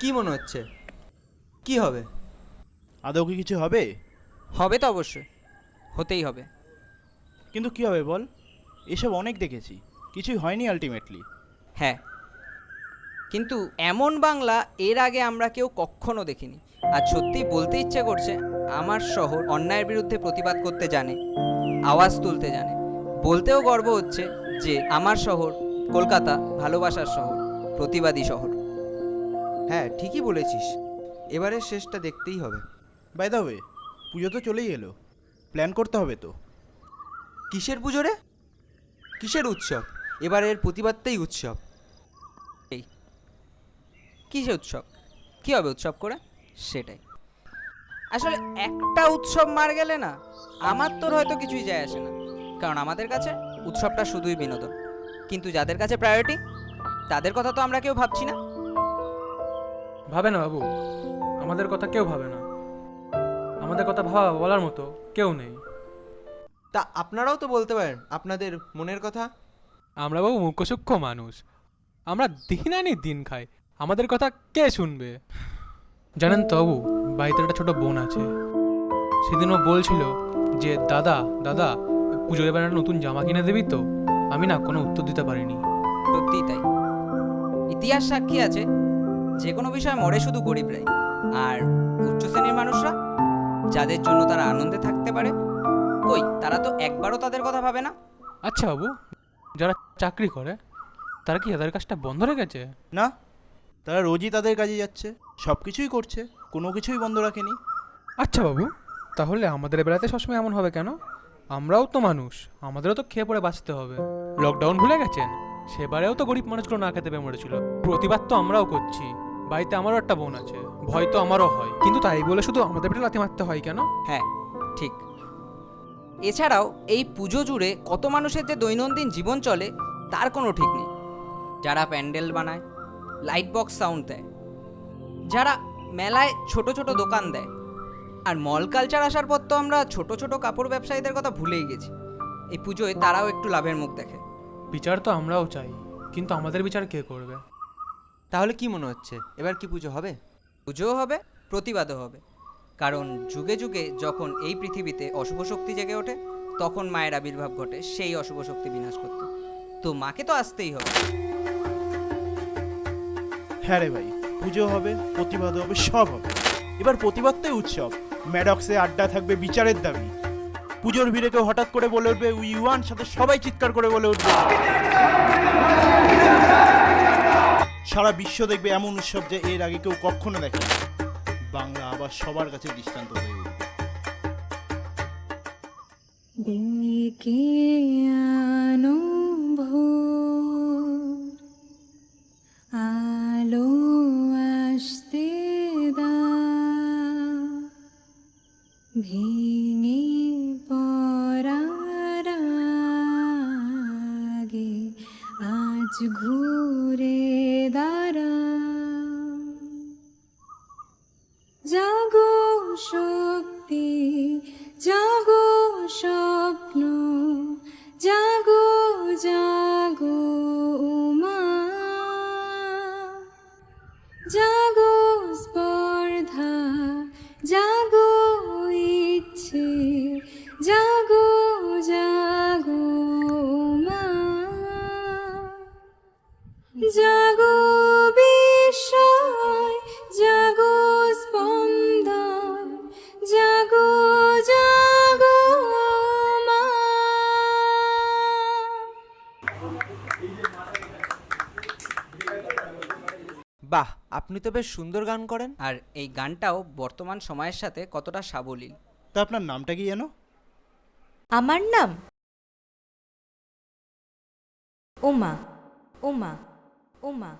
কি মনে হচ্ছে? কি হবে? আদৌ কি কিছু হবে? হবে তো অবশ্যই। হতেই হবে। কিন্তু কি হবে বল? এসব অনেক দেখেছি। কিছুই হয়নি আলটিমেটলি হ্যাঁ। কিন্তু এমন বাংলা এর আগে আমরা কেউ কখনো দেখিনি। আর সত্যি বলতে ইচ্ছে করছে আমার শহর অন্যায়ের বিরুদ্ধে প্রতিবাদ করতে জানে আওয়াজ তুলতে জানে। বলতেও গর্ব হচ্ছে যে আমার শহর কলকাতা ভালোবাসার শহর প্রতিবাদী শহর। হ্যাঁ ঠিকই বলেছিস। এবারের শেষটা দেখতেই হবে। বাই দা ওয়ে পুজো তো চলেই এলো। প্ল্যান করতে হবে তো। কিসের পুজো রে? কিসের উৎসব? এবারের প্রতিবাদটাই উৎসব। এই কিসে উৎসব? কি হবে উৎসব করে? সেটাই। আসলে একটা উৎসব মার গেলে না আমার তোর হয়তো কিছুই যায় আসে না। কারণ আমাদের কাছে উৎসবটা শুধুই বিনোদন। কিন্তু যাদের কাছে প্রায়োরিটি তাদের কথা তো আমরা কেউ ভাবছি না। ভাবে না বাবু। আমাদের কথা কেউ ভাবে না। আমাদের কথা ভাবা বলার মতো কেউ নেই। তা আপনারাও তো বলতে পারেন আপনাদের মনের কথা? আমরা বাবু মুখ্যসূক্ষ্ম মানুষ। আমরা দিন আনি দিন খাই। আমাদের কথা কে শুনবে? জানেন তো বাবু বাড়িতে একটা ছোট বোন আছে। সেদিনও বলছিল যে দাদা দাদা পুজোর এবার একটা নতুন জামা কিনে দিবি তো? আমি না কোনো উত্তর দিতে পারিনি। সত্যিই তাই। ইতিহাস সাক্ষী আছে। যে কোনো বিষয়ে মরে শুধু গরিবরাই আর উচ্চ শ্রেণির মানুষরা যাদের জন্য তারা আনন্দে থাকতে পারে কই তারা তো একবারও তাদের কথা ভাবে না। আচ্ছা বাবু যারা চাকরি করে তারা কি তাদের কাজটা বন্ধ রেখেছে না তারা রোজই তাদের কাজে যাচ্ছে সব কিছুই করছে কোনো কিছুই বন্ধ রাখেনি। আচ্ছা বাবু তাহলে আমাদের বেলাতে সবসময় এমন হবে কেন? আমরাও তো মানুষ আমাদেরও তো খেয়ে পড়ে বাঁচতে হবে। লকডাউন ভুলে গেছেন? সেবারেও তো গরিব মানুষগুলো না খেতে পেয়ে মরেছিল। প্রতিবাদ তো আমরাও করছি। বাড়িতে আমারও একটা বোন আছে। ভয় তো আমারও হয়। কিন্তু তাই বলে শুধু আমাদের পেটে লাথি মারতে হয় কেন? হ্যাঁ ঠিক। এছাড়াও এই পুজো জুড়ে কত মানুষের যে দৈনন্দিন জীবন চলে তার কোনো ঠিক নেই। যারা প্যান্ডেল বানায় লাইট বক্স সাউন্ড দেয় যারা মেলায় ছোট ছোট দোকান দেয় আর মল কালচার আসার পর তো আমরা ছোট ছোট কাপড় ব্যবসায়ীদের কথা ভুলেই গেছি। এই পুজোয় তারাও একটু লাভের মুখ দেখে। বিচার তো আমরাও চাই কিন্তু আমাদের বিচার কে করবে? তাহলে কি মনে হচ্ছে? এবার কি পুজো হবে? পুজোও হবে, প্রতিবাদও হবে। কারণ যুগে যুগে যখন এই পৃথিবীতে অশুভ শক্তি জেগে ওঠে, তখন মায়ের আবির্ভাব ঘটে, সেই অশুভ শক্তি বিনাশ করতে। তো মাকে তো আসতেই হবে। হ্যাঁ রে ভাই, পুজো হবে প্রতিবাদ হবে, সব হবে। এবার প্রতিবাদটাই উৎসব। ম্যাডক্সে আড্ডা থাকবে, বিচারের দাবি। পুজোর ভিড়ে কেউ হঠাৎ করে বলে উঠবে, উই ওয়ান সাথে সবাই চিৎকার করে বলে উঠবে। সারা বিশ্ব দেখবে এমন উৎসব যে এর আগে কেউ কখনো দেখে বাংলা আবার সবার কাছে দৃষ্টান্ত হয়ে উঠবে। আলো আসতে পড়ার আগে আজ ঘুরে জাগো শক্তি জাগো স্বপ্ন জাগো জাগো জাগো স্পর্ধা জাগো ইচ্ছে জাগো জাগো মা বাহ আপনি তো বেশ সুন্দর গান করেন। আর এই গানটাও বর্তমান সময়ের সাথে কতটা সাবলীল। তা আপনার নামটা কি জানো আমার নাম উমা উমা উমা।